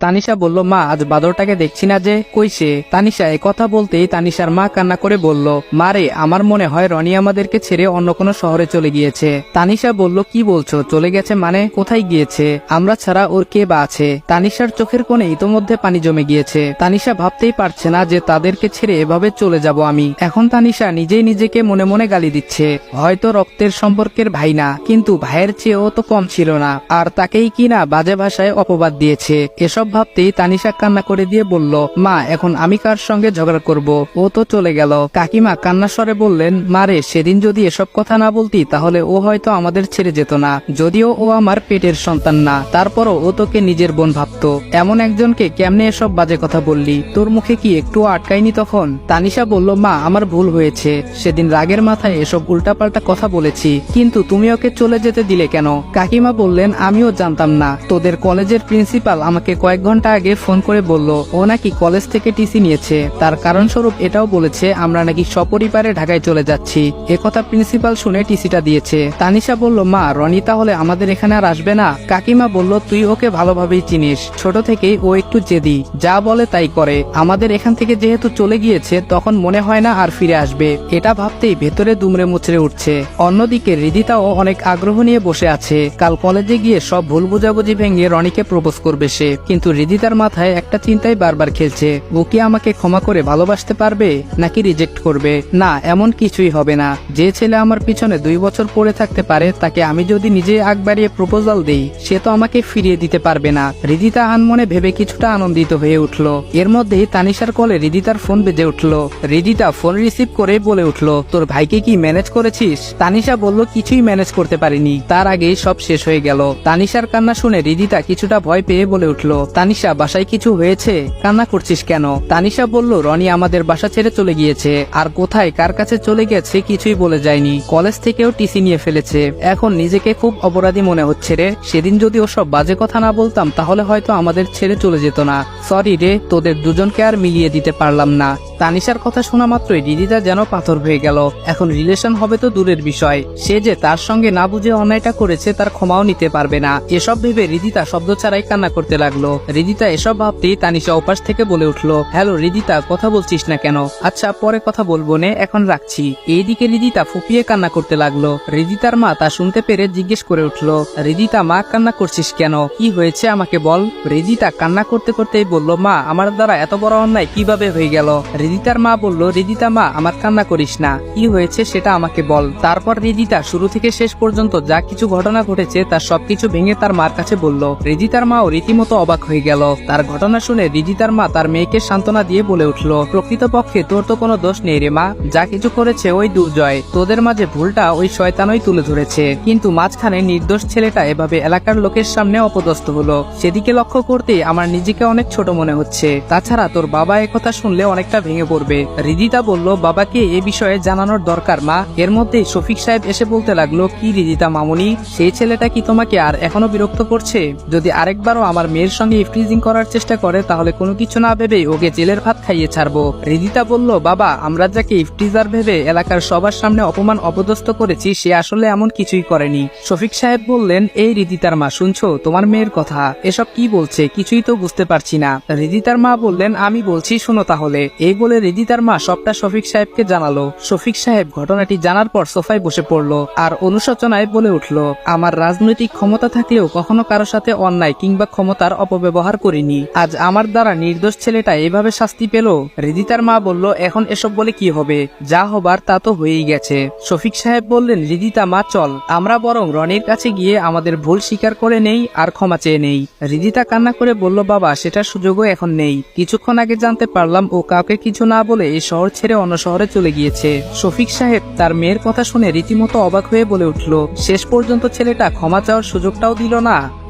তানিশা বলল, মা, আজ বাদরটাকে দেখছি না যে কইছে তানিশা এ কথা বলতেই তানিশার মা কান্না করে বলল মারে আমার মনে হয় রনি আমাদেরকে ছেড়ে অন্য কোনো শহরে চলে গিয়েছে। তানিশা বলল, কি বলছো? চলে গেছে মানে? কোথায় গিয়েছে? আমরা ছাড়া ওর কে বা আছে? তানিশার চোখের কোণে ইতোমধ্যে পানি জমে গিয়েছে। তানিশা ভাবতেই পারছে না যে তাদেরকে ছেড়ে এভাবে চলে যাব আমি। এখন তানিশা নিজেই নিজেকে মনে মনে গালি দিচ্ছে, হয়তো রক্তের সম্পর্কের ভাই না, কিন্তু ভাইয়ের চেয়েও তো কম ছিল না। আর তাকেই কিনা বাজে ভাষায় অপবাদ দিয়েছে। এসব ভাবতেই তানিশা কান্না করে দিয়ে বলল, মা, এখন আমি কার সঙ্গে ঝগড়া করব? ও তো চলে গেল। কাকিমা কান্না স্বরে বললেন মারে সেদিন যদি এসব কথা না বলতি, তাহলে ও হয়তো আমাদের ছেড়ে যেত না। যদিও ও আমার পেটের সন্তান না, তারপরও ও তোকে নিজের বোন ভাবতো। এমন একজনকে কেমনে এসব বাজে কথা বললি? তোর মুখে কি একটু আটকায়নি তখন? তানিশা বলল, মা, আমার ভুল হয়েছে। সেদিন রাগের মাথায় এসব উল্টাপাল্টা কথা বলেছি, কিন্তু তুমি ওকে চলে যেতে দিলে কেন? কাকিমা বললেন, আমিও জানতাম না। তোদের কলেজের প্রিন্সিপাল আমাকে কয়েক ঘণ্টা আগে ফোন করে বলল, ও নাকি কলেজ থেকে টিসি নিয়েছে। তার কারণ স্বরূপ এটাও বলেছে, আমরা নাকি সপরিবারে ঢাকায় চলে যাচ্ছি। একথা প্রিন্সিপাল শুনে টিসিটা দিয়েছে। তানিশা বলল, মা, রনি তাহলে আমাদের এখানে আর আসবে না? কাকিমা বলল, তুই ওকে ভালোভাবেই চিনিস। ছোট থেকেই ও একটু জেদি। যা বলে তাই করে। আমাদের এখান থেকে যেহেতু চলে গিয়েছে, তখন মনে হয় না আর ফিরে আসবে। এটা ভাবতেই ভেতরে দুমড়ে মুচড়ে উঠছে। অন্যদিকে রিদিতাও অনেক আগ্রহ নিয়ে বসে আছে। কাল কলেজে গিয়ে সব ভুল বুঝাবুঝি ভেঙে রনিকে প্রপোজ করবে সে। কিন্তু রিদিতার মাথায় একটা চিন্তাই বারবার খেলছে। ও কি আমাকে ক্ষমা করে ভালোবাসতে পারবে, নাকি রিজেক্ট করবে? না, এমন কিছুই হবে না। যে ছেলে আমার পিছনে দুই বছর পড়ে থাকতে পারে, তাকে আমি যদি নিজে আগ বাড়িয়ে প্রপোজাল দেই, সে তো আমাকে ফিরিয়ে দিতে পারবে না। রিদিতা আনমনে ভেবে কিছুটা আনন্দিত হয়ে উঠল। এর মধ্যেই তানিশার কলে রিদিতার ফোন বেজে উঠল। রিদিতা ফোন রিসিভ করে বলে উঠল, তোর ভাইকে কি ম্যানেজ করেছিস? তানিশা বলল, কিছুই ম্যানেজ করতে পারিনি। তার আগেই সব শেষ হয়ে গেল। তানিশার কান্না শুনে রিদিতা কিছুটা ভয় পেয়ে বলে উঠল তানিশা, বাসায় কিছু হয়েছে? কান্না করছিস কেন? তানিশা বলল, রনি আমাদের বাসা ছেড়ে চলে গিয়েছে। আর কোথায়, কার কাছে চলে গেছে কিছুই বলে যায়নি। কলেজ থেকেও টিসি নিয়ে ফেলেছে। এখন নিজেকে খুব অপরাধী মনে হচ্ছে রে। সেদিন যদি ওসব বাজে কথা না বলতাম, তাহলে হয়তো আমাদের ছেড়ে চলে যেত না। সরি রে, তোদের দুজনকে আর মিলিয়ে দিতে পারলাম না। তানিশার কথা শোনা মাত্রই দিদিটা যেন পাথর হয়ে গেল। এখন রিলেশন হবে তো দূরের বিষয়। সে যে তার সঙ্গে না বুঝে অন্যায়টা করেছে, তার ক্ষমাও নিতে পারবে না। এসব ভেবে রিদিতা শব্দ ছাড়াই কান্না করতে লাগল। রিদিতা এসব ভাবতেই তানিশা ওপাশ থেকে বলে উঠল, হ্যালো রিদিতা, কথা বলছিস না কেন? আচ্ছা পরে কথা বলব নে, এখন রাখছি। এইদিকে রিদিতা ফুপিয়ে কান্না করতে লাগল। রিদিতার মা তা শুনতে পেরে জিজ্ঞেস করে উঠল, রিদিতা, মা, কান্না করছিস কেন? কি হয়েছে আমাকে বল? রিদিতা কান্না করতে করতেই বলল, মা, আমার দ্বারা এত বড় অন্যায় কীভাবে হয়ে গেল? রিদিতার মা বলল, রিদিতা, মা, আমার কান্না করিস না। কি হয়েছে সেটা আমাকে বল। তারপর রিদিতা শুরু থেকে শেষ পর্যন্ত যা কিছু ঘটনা ঘটেছে তার সবকিছু ভেঙে তার মার কাছে বলল। রিদিতার মাও রীতিমতো অবাক হয়ে গেল। তার ঘটনা শুনে রিদিতার মা তার মেয়েকে সান্ত্বনা দিয়ে বলে উঠল, প্রকৃতপক্ষে তোর তো কোনো দোষ নেই রে মা, যা কিছু করেছে ওই দুর্জয়। তোদের মাঝে ভুলটা ওই শয়তানই তুলে ধরেছে। কিন্তু মাঝখানে নির্দোষ ছেলেটা এভাবে এলাকার লোকের সামনে অপদস্থ হলো। সেদিকে লক্ষ্য করতে আমার নিজেকে অনেক ছোট মনে হচ্ছে। তাছাড়া তোর বাবা একথা শুনলে অনেকটা ভেঙে পড়বে। রিদিতা বলল, বাবাকে এ বিষয়ে জানানোর দরকার মা। এর মধ্যেই শফিক সাহেব এসে বলতে লাগল, কি রিদিতা মামুনি? সেই ছেলেটা কি তোমাকে আর এখনও বিরক্ত করছে? যদি আরেকবারও আমার মেয়ের সঙ্গে ইফটিজিং করার চেষ্টা করে, তাহলে কোনো কিছু না ভেবেই ওকে জেলের ভাত খাইয়ে ছাড়বো। রিদিতা বলল, বাবা, আমরা যাকে ইফটিজার ভেবে এলাকার সবার সামনে অপমান অপদস্থ করেছি, সে আসলে এমন কিছুই করেনি। শফিক সাহেব বললেন, এই রিদিতার মা, শুনছো? তোমার মেয়ের কথা। এসব কি বলছে? কিছুই তো বুঝতে পারছি না। রিদিতার মা বললেন, আমি বলছি, শোনো তাহলে। এই বলে রিদিতার মা সবটা শফিক সাহেবকে জানালো। শফিক সাহেব ঘটনাটি জানার পর সোফায় বসে পড়ল আর অনুশোচনায় বলে উঠল, আমার রাজনৈতিক ক্ষমতা থাকলেও কখনো কারও সাথে অন্যায় কিংবা ক্ষমতার অপব্যবহার করিনি। আজ আমার দ্বারা নির্দোষ ছেলেটা এভাবে শাস্তি পেল? রিদিতার মা বলল, এখন এসব বলে কি হবে? যা হবার তা তো হয়েই গেছে। শফিক সাহেব বললেন, রিদিতা, মা, চল। আমরা বরং রনির কাছে গিয়ে আমাদের ভুল স্বীকার করে নেই আর ক্ষমা চেয়ে নেই। রিদিতা কান্না করে বলল, বাবা, সেটার সুযোগও এখন নেই। কিছুক্ষণ আগে জানতে পারলাম ও কাউকে কিছু না বলে এই শহর ছেড়ে অন্য শহরে চলে গিয়েছে। শফিক সাহেব তার মেয়ের কথা শুনে রীতিমতো অবাক হয়ে বলে উঠল, শেষ পর্যন্ত ছেলেটা ক্ষমা চাওয়ার সুযোগটাও দিল না?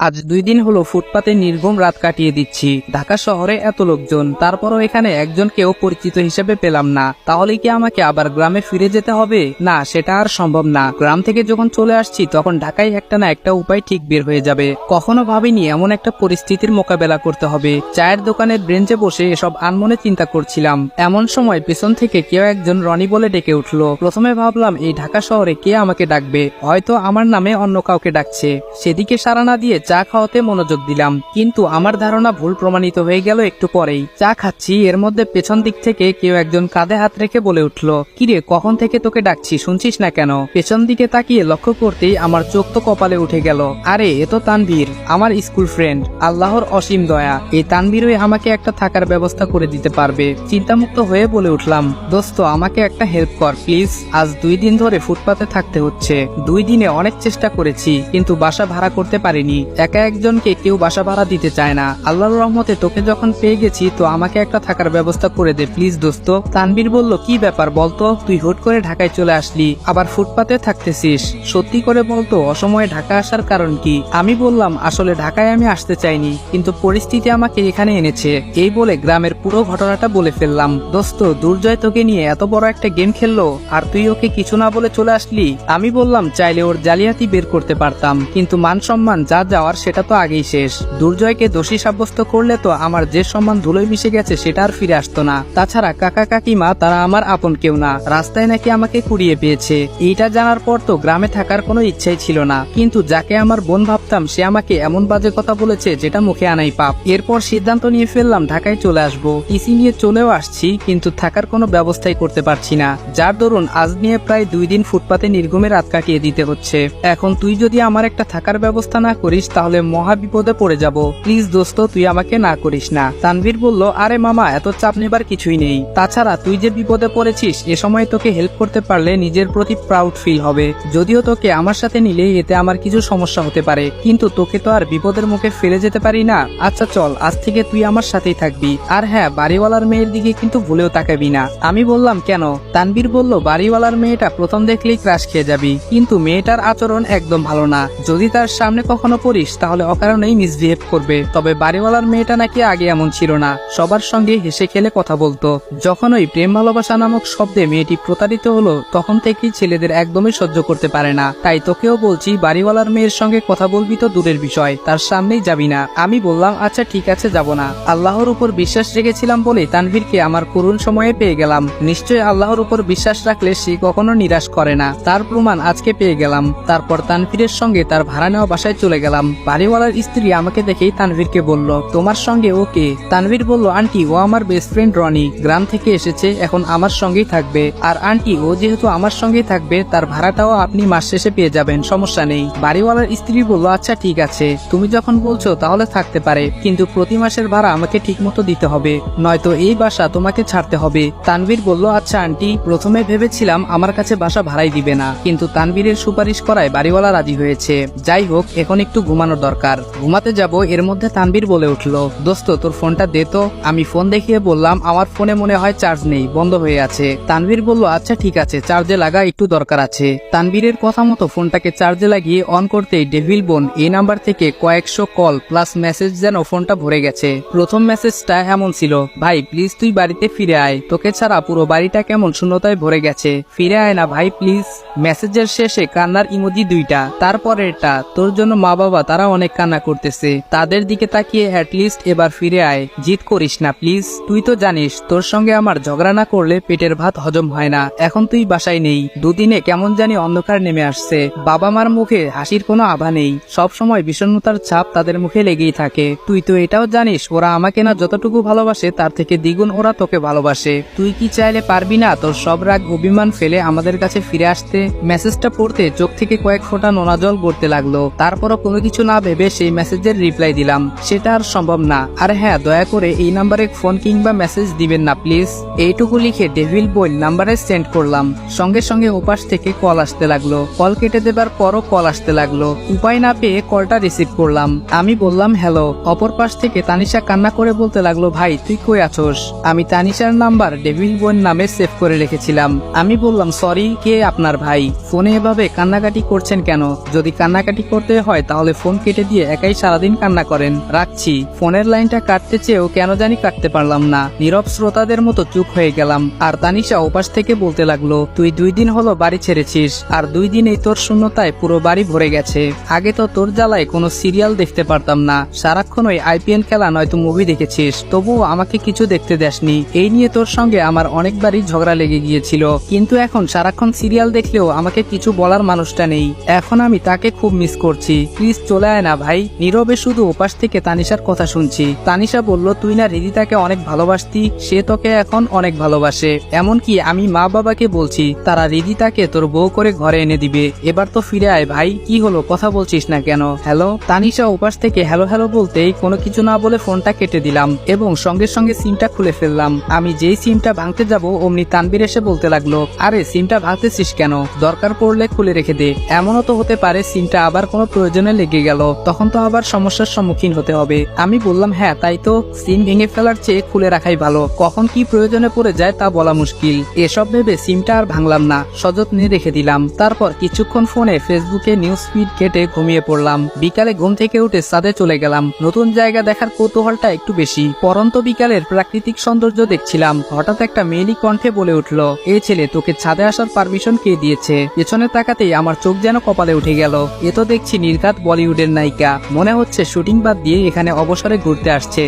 আজ দুই দিন হলো ফুটপাতে নির্গম রাত কাটিয়ে দিচ্ছি। ঢাকা শহরে এত লোকজন, তারপরও এখানে একজনকেও পরিচিত হিসেবে পেলাম না। তাহলে কি আমাকে আবার গ্রামে ফিরে যেতে হবে? না, সেটা আর সম্ভব না। গ্রাম থেকে যখন চলে আসছি, তখন ঢাকায় একটা না একটা উপায় ঠিক বের হয়ে যাবে। কখনো ভাবিনি এমন একটা পরিস্থিতির মোকাবেলা করতে হবে। চায়ের দোকানের ব্রেঞ্চে বসে এসব আনমনে চিন্তা করছিলাম। এমন সময় পেছন থেকে কেউ একজন রনি বলে ডেকে উঠল। প্রথমে ভাবলাম, এই ঢাকা শহরে কে আমাকে ডাকবে? হয়তো আমার নামে অন্য কাউকে ডাকছে। সেদিকে সাড়া না দিয়ে চা খাওয়াতে মনোযোগ দিলাম, কিন্তু আমার ধারণা ভুল প্রমাণিত হয়ে গেল একটু পরেই। চা খাচ্ছি, এর মধ্যে পেছন দিক থেকে কেউ একজন কাঁধে হাত রেখে বলে উঠল, কিরে, কখন থেকে তোকে ডাকছি, শুনছিস না কেন? পেছন দিকে তাকিয়ে লক্ষ্য করতেই আমার চোখ তো কপালে উঠে গেল। আরে, এ তো তানভীর, আমার স্কুল ফ্রেন্ড, আল্লাহর অসীম দয়া। এই তানভীরই আমাকে একটা থাকার ব্যবস্থা করে দিতে পারবে। চিন্তামুক্ত হয়ে বলে উঠলাম, দোস্ত, আমাকে একটা হেল্প কর, প্লিজ। আজ দুই দিন ধরে ফুটপাতে থাকতে হচ্ছে। দুই দিনে অনেক চেষ্টা করেছি, কিন্তু বাসা ভাড়া করতে পারিনি। একা একজনকে কেউ বাসা ভাড়া দিতে চায় না। আল্লাহর রহমতে তোকে যখন পেয়ে গেছি, তো আমাকে একটা থাকার ব্যবস্থা করে দে, প্লিজ দোস্ত। তানবীর বলল, কি ব্যাপার বলতো তুই হুট করে ঢাকায় চলে আসলি, আবার ফুটপাতে থাকতেছিস। সত্যি করে বলতো অসময়ে ঢাকা আসার কারণ কি? আমি বললাম, আসলে ঢাকায় আমি আসতে চাইনি, কিন্তু পরিস্থিতি আমাকে এখানে এনেছে। এই বলে গ্রামের পুরো ঘটনাটা বলে ফেললাম। দোস্ত, দুর্জয় তোকে নিয়ে এত বড় একটা গেম খেললো, আর তুই ওকে কিছু না বলে চলে আসলি? আমি বললাম, চাইলে ওর জালিয়াতি বের করতে পারতাম, কিন্তু মান সম্মান যা যাওয়ার সেটা তো আগেই শেষ। দুর্জয়কে দোষী সাব্যস্ত করলে তো আমার যে সম্মান ধুলোয় মিশে গেছে সেটা আর ফিরে আসতো না। তাছাড়া কাকা কাকিমা, তারা আমার আপন কেউ না। রাস্তায় নাকি আমাকে কুড়িয়ে পেয়েছে। এইটা জানার পর তো গ্রামে থাকার কোনো ইচ্ছাই ছিল না। কিন্তু যাকে আমার বোন ভাবতাম, সে আমাকে এমন বাজে কথা বলেছে যেটা মুখে আনাই পাপ। এরপর সিদ্ধান্ত নিয়ে ফেললাম, ঢাকায় চলে আসব। ইসি নিয়ে চলেও আসছি, কিন্তু থাকার কোনো ব্যবস্থাই করতে পারছি না। যার দরুন আজ নিয়ে প্রায় দুই দিন ফুটপাতে নির্গমে রাত কাটিয়ে দিতে হচ্ছে। এখন তুই যদি আমার একটা থাকার ব্যবস্থা না করিস তাহলে মহা বিপদে পড়ে যাব। প্লিজ দোস্ত, তুই আমাকে না করিস না। তানভীর বলল, আরে মামা, এত চাপ নেবার কিছুই নেই। তাছাড়া তুই যে বিপদে পড়েছিস, এ সময় তোকে হেল্প করতে পারলে নিজের প্রতি প্রাউড ফিল হবে। যদিও তোকে আমার সাথে নিলে এতে আমার কিছু সমস্যা হতে পারে, কিন্তু তোকে তো আর বিপদের মুখে ফেলে যেতে পারি না। আচ্ছা চল, আজ থেকে তুই আমার সাথেই থাকবি। আর হ্যাঁ বাড়িওয়ালার মেয়ের দিকে কিন্তু ভুলেও তাকাবি না। আমি বললাম, কেন? তানবীর বলল, বাড়িওয়ালার মেয়েটা প্রথম দেখলেই ক্রাশ খেয়ে যাবি। কিন্তু মেয়েটার আচরণ একদম ভালো না। যদি তার সামনে কখনো পড়িস তাহলে অকারণেই মিসবিহেভ করবে। তবে বাড়িওয়ালার মেয়েটা নাকি আগে এমন ছিল না। সবার সঙ্গে হেসে খেলে কথা বলতো। যখন ওই প্রেম ভালোবাসা নামক শব্দে মেয়েটি প্রতারিত হলো, তখন থেকেই ছেলেদের একদমই সহ্য করতে পারে না। তাই তোকেও বলছি, বাড়িওয়ালার মেয়ের সঙ্গে কথা বলবি তো দূরের বিষয়, তার সামনেই যাবি না। আমি বললাম আচ্ছা ঠিক আছে, যাব না। আল্লাহর উপর বিশ্বাস রেখেছিলাম বলে তানভীরকে আমার করুণ সময়ে পেয়ে গেলাম। নিশ্চয় আল্লাহর উপর বিশ্বাস রাখলে সে কখনো নিরাশ করে না। তার প্রমাণ আজকে পেয়ে গেলাম। তারপর তানভীরের সঙ্গে তার ভাড়া নেওয়া বাসায় চলে গেলাম। বাড়িওয়ালার স্ত্রী আমাকে দেখেই তানভীরকে বলল, তোমার সঙ্গে ওকে তানভীর বলল, আন্টি, ও আমার বেস্ট ফ্রেন্ড রনি। গ্রাম থেকে এসেছে, এখন আমার সঙ্গেই থাকবে। আর আন্টি, ও যেহেতু আমার সঙ্গেই থাকবে, তার ভাড়াটাও আপনি মাস শেষে পেয়ে যাবেন, সমস্যা নেই। বাড়িওয়ালার স্ত্রী বলল আচ্ছা ঠিক আছে। তুমি যখন বলছো, তাহলে থাকতে পারে। কিন্তু প্রতি মাসের ভাড়া আমাকে ঠিক মতো দিতে হবে। নয়তো এই বাসা তোমাকে ছাড়তে হবে। তানভীর বলল আচ্ছা আন্টি, প্রথমে ভেবেছিলাম আমার কাছে বাসা ভাড়াই দিবে না। কিন্তু তানভীরের সুপারিশ করায় বাড়িওয়ালা রাজি হয়েছে। যাই হোক, এখন একটু ঘুমানোর দরকার। ঘুমাতে যাব, এর মধ্যে তানভীর বলে উঠল, দোস্ত, তোর ফোনটা দে তো। আমি ফোন দেখিয়ে বললাম, আমার ফোনে মনে হয় চার্জ নেই, বন্ধ হয়ে আছে। তানভীর বলল আচ্ছা ঠিক আছে, চার্জে লাগা একটু দরকার আছে। তানভীরের কথা মতো ফোনটাকে চার্জে লাগিয়ে অন করতেই ডেভিল বোন এই নাম্বার থেকে কয়েকশো কল প্লাস মেসেজ যেন ফোনটা ভরে গেছে। প্রথম মেসেজটা এমন ছিল, ভাই, প্লিজ তুই বাড়িতে ফিরে আয়। তোকে ছাড়া পুরো বাড়িটা কেমন শূন্যতায় ভরে গেছে। ফিরে আয় না ভাই, প্লিজ। মেসেজের শেষে কান্নার ইমোজি দুইটা, তারপরেরটা, তোর জন্য মা বাবা তারা অনেক কান্না করতেছে। তাদের দিকে তাকিয়ে অ্যাটলিস্ট এবার ফিরে আয়। জিত করিস না প্লিজ তুই তো জানিস, তোর সঙ্গে আমার ঝগড়া না করলে পেটের ভাত হজম হয় না। এখন তুই বাসায় নেই। দুদিনে কেমন জানি অন্ধকার নেমে আসছে। বাবা মার মুখে হাসির কোনো আভা নেই। সব সময় বিষণ্ণতার ছাপ তাদের মুখে লেগেই থাকে। তুই তো এটাও জানিস, ওরা আমাকে না যতটুকু ভালোবাসে, তার থেকে দ্বিগুণ ওরা তোকে ভালোবাসে। তুই কি চাইলে পারবি না তোর সব রাগ, অভিমান ফেলে আমাদের কাছে ফিরে আসতে? মেসেজটা পড়তে চোখ থেকে কয়েক ফোঁটা নোনা জল পড়তে লাগল। তারপরও কোনো কিছু না ভেবে সেই মেসেজের রিপ্লাই দিলাম। সেটা আর সম্ভব না। আর হ্যাঁ দয়া করে এই নাম্বারে ফোন কিংবা মেসেজ দিবেন না, প্লিজ। এইটুকু লিখে ডেভিল বই নাম্বারে সেন্ড করলাম। সঙ্গে সঙ্গে ওপাশ থেকে কল আসতে লাগল। কল কেটে দেবার পরও কল আসতে লাগল। উপায় না পেয়ে কলটা রিসিভ করলাম। আমি বললাম, হ্যালো। অপর পাশ থেকে তানিশা কান্না করে বলতে লাগল, ভাই, তুই কই আছোস? আমি তানিশার নাম্বার ডেভিল বোন নামে সেভ করে রেখেছিলাম। আমি বললাম, সরি, কে আপনার ভাই? ফোনে এভাবে কান্নাকাটি করছেন কেন? যদি কান্নাকাটি করতে হয় তাহলে ফোন কেটে দিয়ে একাই সারাদিন কান্না করেন। রাখছি। ফোনের লাইনটা কাটতে চেয়েও কেন জানি কাটতে পারলাম না। নীরব শ্রোতাদের মতো চুপ হয়ে গেলাম। আর তানিশা ওপাশ থেকে বলতে লাগল, তুই দুই দিন হলো বাড়ি ছেড়েছিস, আর দুই দিনেই তোর শূন্যতায় পুরো বাড়ি ভরে গেছে। আগে তো তোর জ্বালায় কোনো সিরিয়াল দেখতে পারতাম না। সারাক্ষণ ওই আইপিএল খেলা নয়তো মুভি দেখেছিস। তবুও আমাকে কিছু দেখতে দেসনি। এই নিয়ে তোর সঙ্গে আমার অনেকবারই ঝগড়া লেগে গিয়েছিল। কিন্তু এখন সারাক্ষণ সিরিয়াল দেখলেও আমাকে কিছু বলার মানুষটা নেই। এখন আমি তাকে খুব মিস করছি। প্লিজ চলে চলে আয় না, ভাই। নীরবে শুধু ওপাশ থেকে তানিশার কথা শুনছি। তানিশা বলল, তুই না রিদিতাকে অনেক ভালোবাসতি, সে তোকে এখন অনেক ভালোবাসে। এমনকি আমি মা বাবাকে বলছি, তারা রিদিতাকে তোর বউ করে ঘরে এনে দিবে। এবার তো ফিরে আয়, ভাই। কি হলো, কথা বলছিস না কেন? হ্যালো? তানিশা ওপাশ থেকে হ্যালো হ্যালো বলতেই কোনো কিছু না বলে ফোনটা কেটে দিলাম এবং সঙ্গে সঙ্গে সিমটা খুলে ফেললাম। আমি যেই সিমটা ভাঙতে যাব, অমনি তানবির এসে বলতে লাগল, আরে, সিমটা ভাঙতেছিস কেন? দরকার পড়লে খুলে রেখে দে। এমনও তো হতে পারে সিমটা আবার কোনো প্রয়োজনে লেগে গেল, তখন তো আবার সমস্যার সম্মুখীন হতে হবে। আমি বললাম হ্যাঁ তাই তো। সিম ভেঙে ফেলার চেয়ে খুলে রাখাই ভালো। কখন কি প্রয়োজনে পড়ে যায় তা বলা মুশকিল। এসব ভেবে সিমটা আর ভাঙলাম না। সযত্নে রেখে দিলাম। তারপর কিছুক্ষণ ফোনে ফেসবুকে নিউজ ফিড কেটে ঘুমিয়ে পড়লাম। বিকালে ঘুম থেকে উঠে সাদে চলে গেলাম। নতুন জায়গা দেখার কৌতূহলটা একটু বেশি। পরন্ত বিকালের প্রাকৃতিক সৌন্দর্য দেখছিলাম। হঠাৎ একটা মেয়েলি কণ্ঠে বলে উঠল, এ ছেলে, তোকে ছাদে আসার পারমিশন কে দিয়েছে? পেছনে তাকাতেই আমার চোখ যেন কপালে উঠে গেল। এ তো দেখছি নির্ঘাত বলিউডের নায়িকা। মনে হচ্ছে শুটিং বাদ দিয়ে এখানে অবসরে ঘুরতে আসছে।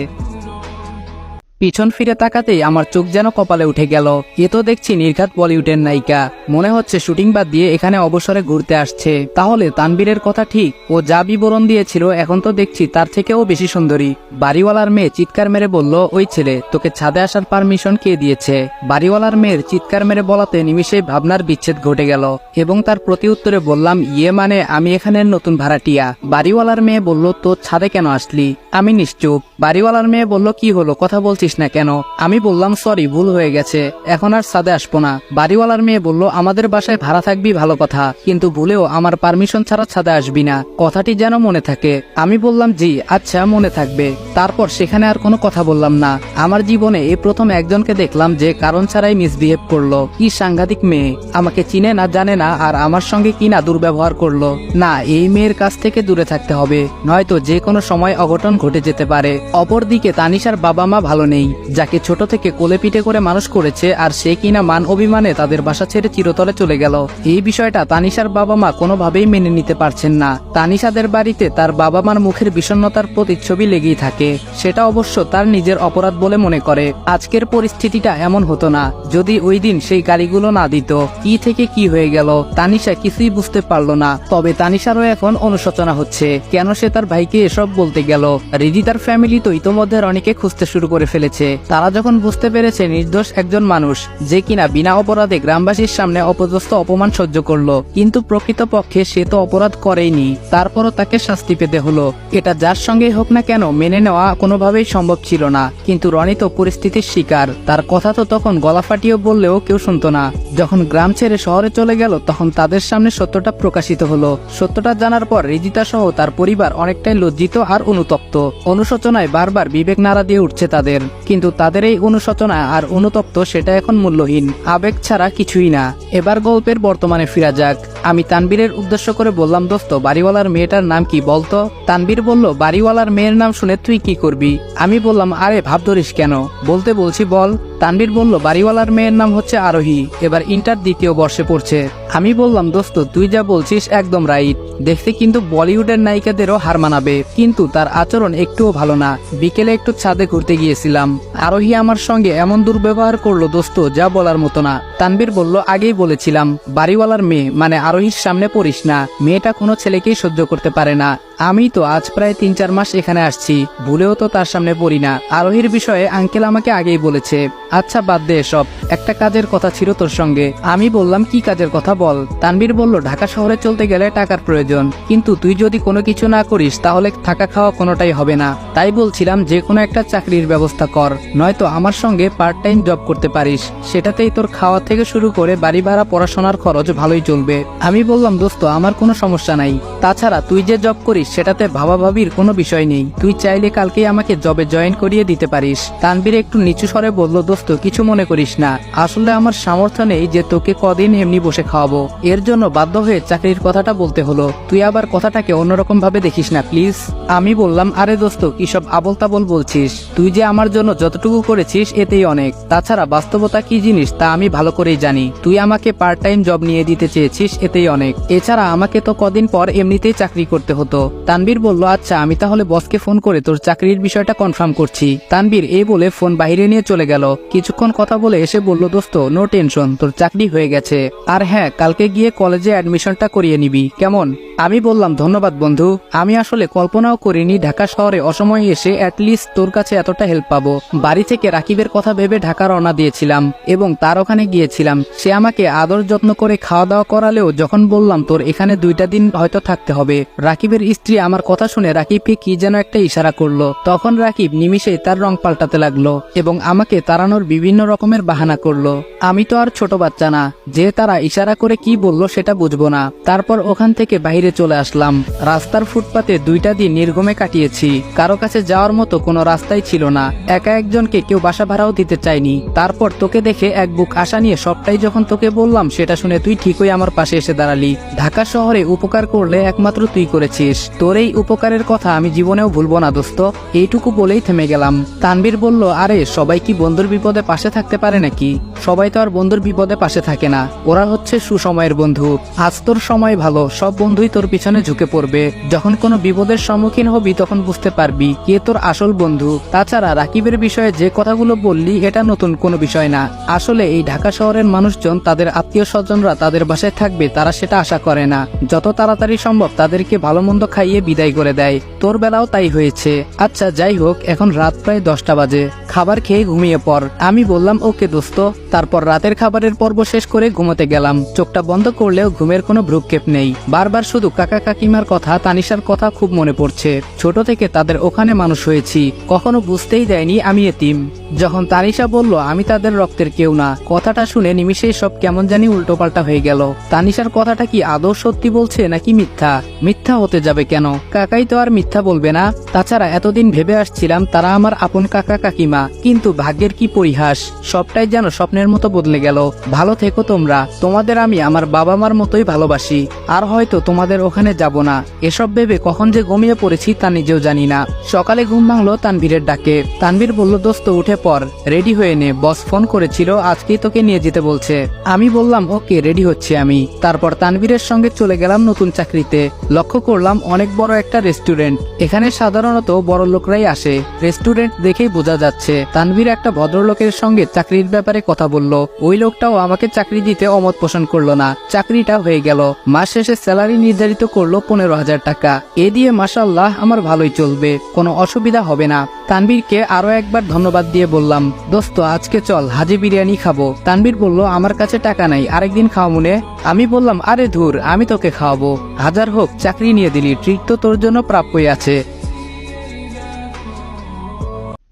পিছন ফিরে তাকাতেই আমার চোখ যেন কপালে উঠে গেল। এ তো দেখছি নির্ঘাত বলিউডের নায়িকা। মনে হচ্ছে শুটিং বাদ দিয়ে এখানে অবসরে ঘুরতে আসছে। তাহলে তানবীরের কথা ঠিক, ও যা বিবরণ দিয়েছিল, এখন তো দেখছি তার থেকেও বেশি সুন্দরী। বাড়িওয়ালার মেয়ে চিৎকার মেরে বলল, ওই ছেলে, তোকে ছাদে আসার পারমিশন কে দিয়েছে? বাড়িওয়ালার মেয়ের চিৎকার মেরে বলাতে নিমিষেই ভাবনার বিচ্ছেদ ঘটে গেল, এবং তার প্রতি উত্তরে বললাম ইয়ে মানে আমি এখানের নতুন ভাড়াটিয়া। বাড়িওয়ালার মেয়ে বলল তোর ছাদে কেন আসলি? আমি নিশ্চুপ। বাড়িওয়ালার মেয়ে বলল, কি হলো? কথা বলছিস না কেন? আমি বললাম, সরি, ভুল হয়ে গেছে। এখন আর ছাদে আসব না। বাড়িওয়ালার মেয়ে বলল, আমাদের বাসায় ভাড়া থাকবি, ভালো কথা। কিন্তু ভুলেও আমার পারমিশন ছাড়া ছাদে আসবি না। কথাটি যেন মনে থাকে। আমি বললাম, জি আচ্ছা মনে থাকবে। তারপর সেখানে আর কোনো কথা বললাম না। আমার জীবনে এই প্রথম একজনকে দেখলাম যে কারণ ছাড়াই মিসবিহেভ করল। কি সাংঘাতিক মেয়ে। আমাকে চিনে না, জানে না, আর আমার সঙ্গে কি না দুর্ব্যবহার করল। না, এই মেয়ের কাছ থেকে দূরে থাকতে হবে। নয়তো যে কোনো সময় অঘটন ঘটে যেতে পারে। অপরদিকে তানিশার বাবা মা ভালো নেই। যাকে ছোট থেকে কোলে পিঠে করে মানুষ করেছে আর সে কিনা মান অভিমানে তাদের বাসা ছেড়ে চিরতরে চলে গেল। এই বিষয়টা তানিশার বাবা মা কোনোভাবেই মেনে নিতে পারছেন না। তানিশাদের বাড়িতে তার বাবা মার মুখের বিষণ্ণতার প্রতিচ্ছবি লেগেই থাকে। সেটা অবশ্য তার নিজের অপরাধ বলে মনে করে। আজকের পরিস্থিতিটা এমন হতো না, যদি ওই দিন সেই গাড়িগুলো না দিত। কি থেকে কি হয়ে গেল, তানিশা কিছুই বুঝতে পারল না। তবে তানিশারও এখন অনুশোচনা হচ্ছে। কেন সে তার ভাইকে এসব বলতে গেল? রিদিতার ফ্যামিলি তো ইতোমধ্যে রনিকে খুঁজতে শুরু করে ফেলেছে। তারা যখন বুঝতে পেরেছে নির্দোষ একজন মানুষ, যে কিনা বিনা অপরাধে গ্রামবাসীর সামনে অপদস্থ অপমান সহ্য করল, কিন্তু প্রকৃতপক্ষে সে তো অপরাধ করেইনি। তারপরও তাকে শাস্তি পেতে হলো। এটা যার সঙ্গেই হোক না কেন, মেনে নেওয়া কোনোভাবেই সম্ভব ছিল না। কিন্তু রনি তো পরিস্থিতির শিকার। তার কথা তো তখন গলা ফাটিয়ে বললেও কেউ শুনতো না। যখন গ্রাম ছেড়ে শহরে চলে গেল, তখন তাদের সামনে সত্যটা প্রকাশিত হলো। সত্যটা জানার পর রিজিতা সহ তার পরিবার অনেকটাই লজ্জিত আর অনুতপ্ত। অনুশোচনায় বারবার বিবেক নাড়া দিয়ে উঠছে তাদের। কিন্তু তাদের এই অনুশোচনা আর অনুতপ্ত সেটা এখন মূল্যহীন। আবেগ ছাড়া কিছুই না। এবার গল্পের বর্তমানে ফিরা যাক। আমি তানবীরের উদ্দেশ্য করে বললাম, দোস্ত, বাড়িওয়ালার মেয়েটার নাম কি বলতো? তানবীর বলল, বাড়িওয়ালার মেয়ের নাম শুনে তুই কি করবি? আমি বললাম, আরে, ভাব ধরিস কেন? বলতে বলছি, বল। তানবীর বলল, বাড়িওয়ালার মেয়ের নাম হচ্ছে আরোহী। এবার ইন্টার দ্বিতীয় বর্ষে পড়ছে। আমি বললাম, দোস্ত, তুই যা বলছিস একদম রাইট। দেখতে কিন্তু বলিউডের নায়িকাদেরও হার মানাবে। কিন্তু তার আচরণ একটুও ভালো না। বিকেলে একটু ছাদে ঘুরতে গিয়েছিলাম। আরোহী আমার সঙ্গে এমন দুর্ব্যবহার করল দোস্ত, যা বলার মতো না। তানবীর বলল, আগেই বলেছিলাম, বাড়িওয়ালার মেয়ে মানে আরোহীর সামনে পড়িস না। মেয়েটা কোনো ছেলেকেই সহ্য করতে পারে না। আমি তো আজ প্রায় তিন চার মাস এখানে আসছি, ভুলেও তো তার সামনে পড়ি না। আরোহীর বিষয়ে আঙ্কেল আমাকে আগেই বলেছে আচ্ছা বাদ দে এসব, একটা কাজের কথা ছিল তোর সঙ্গে। আমি বললাম, কি কাজের কথা বল? তানবীর বলল, ঢাকা শহরে চলতে গেলে টাকার প্রয়োজন, কিন্তু তুই যদি কোনো কিছু না করিস, তাহলে থাকা খাওয়া কোনোটাই হবে না। তাই বলছিলাম যে কোনো একটা চাকরির ব্যবস্থা কর, নয়তো আমার সঙ্গে পার্ট টাইম জব করতে পারিস। সেটাতেই তোর খাওয়া থেকে শুরু করে বাড়ি ভাড়া, পড়াশোনার খরচ ভালোই চলবে। আমি বললাম, দোস্ত, আমার কোনো সমস্যা নাই। তাছাড়া তুই যে জব করিস সেটাতে ভাবাভাবির কোনো বিষয় নেই। তুই চাইলে কালকেই আমাকে জবে জয়েন করিয়ে দিতে পারিস। তানবীর একটু নিচু স্বরে বলল, দোস্ত, কিছু মনে করিস না। আসলে আমার সামর্থ্য নেই যে তোকে কদিন এমনি বসে খাওয়াবো। এর জন্য বাধ্য হয়ে চাকরির কথাটা বলতে হলো। তুই আবার কথাটাকে অন্যরকম ভাবে দেখিস না, প্লিজ। আমি বললাম, আরে দোস্ত, কি সব আবল তাবল বলছিস? তুই যে আমার জন্য যতটুকু করেছিস, এতেই অনেক। তাছাড়া বাস্তবতা কি জিনিস, তা আমি ভালো করেই জানি। তুই আমাকে পার্ট টাইম জব নিয়ে দিতে চেয়েছিস, এতেই অনেক। এছাড়া আমাকে তো কদিন পর এমনিতেই চাকরি করতে হতো। তানবীর বলল আচ্ছা আমি তাহলে বসকে ফোন করে তোর চাকরির বিষয়টা কনফার্ম করছি। তানবীর এই বলে ফোন বাইরে নিয়ে চলে গেল। কিছুক্ষণ কথা বলে এসে বলল, দোস্ত নো টেনশন তোর চাকরি হয়ে গেছে। আর হ্যাঁ কালকে গিয়ে কলেজে অ্যাডমিশনটা করিয়ে নিবি। কেমন? আমি বললাম, ধন্যবাদ, বন্ধু। আমি আসলে কল্পনাও করিনি ঢাকা শহরে অসময়ে এসে অ্যাটলিস্ট তোর কাছে এতটা হেল্প পাবো। বাড়ি থেকে রাকিবের কথা ভেবে ঢাকা রওনা দিয়েছিলাম এবং তার ওখানে গিয়েছিলাম। সে আমাকে আদর যত্ন করে খাওয়া দাওয়া করালেও যখন বললাম, তোর এখানে দুইটা দিন হয়তো থাকতে হবে। রাকিবের স্ত্রী আমার কথা শুনে রাকিবকে কি যেন একটা ইশারা করল। তখন রাকিব নিমিষেই তার রং পাল্টাতে লাগল এবং আমাকে তাড়ানোর বিভিন্ন রকমের বাহানা করল। আমি তো আর ছোট বাচ্চা না, যে তারা ইশারা করে কি বলল সেটা বুঝব না। তারপর ওখান থেকে বাইরে চলে আসলাম। রাস্তার ফুটপাতে দুইটা দিন নির্গমে কাটিয়েছি। কারও কাছে যাওয়ার মতো কোনো রাস্তাই ছিল না। একা একজনকে কেউ বাসা ভাড়াও দিতে চাইনি তারপর তোকে দেখে এক বুক আশা নিয়ে সবটাই যখন তোকে বললাম সেটা শুনে তুই ঠিকই আমার পাশে এসে দাঁড়ালি। ঢাকা শহরে উপকার করলে একমাত্র তুই করেছিস। তোর এই উপকারের কথা আমি জীবনেও ভুলবো না, দোস্ত। এইটুকু বলেই থেমে গেলাম। তানবীর বলল, আরে, সবাই কি বন্ধুর বিপদে পাশে থাকতে পারে নাকি? সবাই তো আর বন্ধুর বিপদে পাশে থাকে না। ওরা হচ্ছে সুসময়ের বন্ধু। আজ তোর সময় ভালো, সব বন্ধুই তোর পিছনে ঝুঁকে পড়বে। যখন কোনো বিপদের সম্মুখীন হবি, তখন বুঝতে পারবি কে তোর আসল বন্ধু। তাছাড়া রাকিবের বিষয়ে যে কথাগুলো বললি, এটা নতুন কোনো বিষয় না। আসলে এই ঢাকা শহরের মানুষজন, তাদের আত্মীয় স্বজনরা তাদের বাসায় থাকবে, তারা সেটা আশা করে না। যত তাড়াতাড়ি সম্ভব তাদেরকে ভালো মন্দ খাইয়ে বিদায় করে দেয়। তোর বেলাও তাই হয়েছে। আচ্ছা যাই হোক, এখন রাত প্রায় দশটা বাজে। খাবার খেয়ে ঘুমিয়ে পর আমি বললাম, ওকে দোস্ত। তারপর রাতের খাবারের পর্ব শেষ করে ঘুমোতে গেলাম। চোখটা বন্ধ করলেও ঘুমের কোনো ভ্রুক্ষেপ নেই। বারবার শুধু কাকা কাকিমার কথা, তানিশার কথা খুব মনে পড়ছে। ছোট থেকে তাদের ওখানে মানুষ হয়েছি। কখনো বুঝতেই দেয়নি আমি এতিম। যখন তানিশা বলল, আমি তাদের রক্তের কেউ না। কথাটা শুনে নিমিষেই সব কেমন জানি উল্টোপাল্টা হয়ে গেল। তানিশার কথাটা কি আদৌ সত্যি বলছে নাকি মিথ্যা? মিথ্যা হতে যাবে কেন? কাকাই তো আর মিথ্যা বলবে না। তাছাড়া এতদিন ভেবে আসছিলাম তারা আমার আপন কাকা কাকিমা, কিন্তু ভাগ্যের কি পরিহাস? সবটাই যেন স্বপ্নের মতো বদলে গেল। ভালো থেকো তোমরা। তোমাদের আমি আমার বাবা মার মতোই ভালোবাসি। আর হয়তো তোমাদের ওখানে যাব না। এসব ভেবে কখন যে ঘুমিয়ে পড়েছি তা নিজেও জানি না। সকালে ঘুম ভাঙলো তানভীরের ডাকে। তানভীর বলল, দোস্ত, উঠে পর রেডি হয়ে নে। বস ফোন করেছিল, আজকেই তোকে নিয়ে যেতে বলছে। আমি বললাম, ওকে, রেডি হচ্ছে আমি। তারপর তানভীরের সঙ্গে চলে গেলাম নতুন চাকরিতে। লক্ষ্য করলাম, অনেক বড় একটা রেস্টুরেন্ট। এখানে সাধারণত বড় লোকরাই আসে। রেস্টুরেন্ট দেখেই বোঝা যাচ্ছে, তানভীর একটা ভদ্রলোকের সঙ্গে চাকরির ব্যাপারে কথা বলল। ওই লোকটাও আমাকে চাকরি দিতে অমত পোষণ করল না। চাকরিটা হয়ে গেল। মাস শেষে স্যালারি নির্ধারিত করল পনেরো হাজার টাকা। এ দিয়ে মাসাল্লাহ আমার ভালোই চলবে। কোনো অসুবিধা হবে না। তানবীরকে আরও একবার ধন্যবাদ দিয়ে বললাম, দোস্ত, আজকে চল, হাজি বিরিয়ানি খাব। তানবীর বলল, আমার কাছে টাকা নাই, আরেকদিন খাওয়া মনে? আমি বললাম, আরে ধুর, আমি তোকে খাওয়াবো। হাজার হোক, চাকরি নিয়ে দিলি ট্রিট তো তোর জন্য প্রাপ্যই আছে।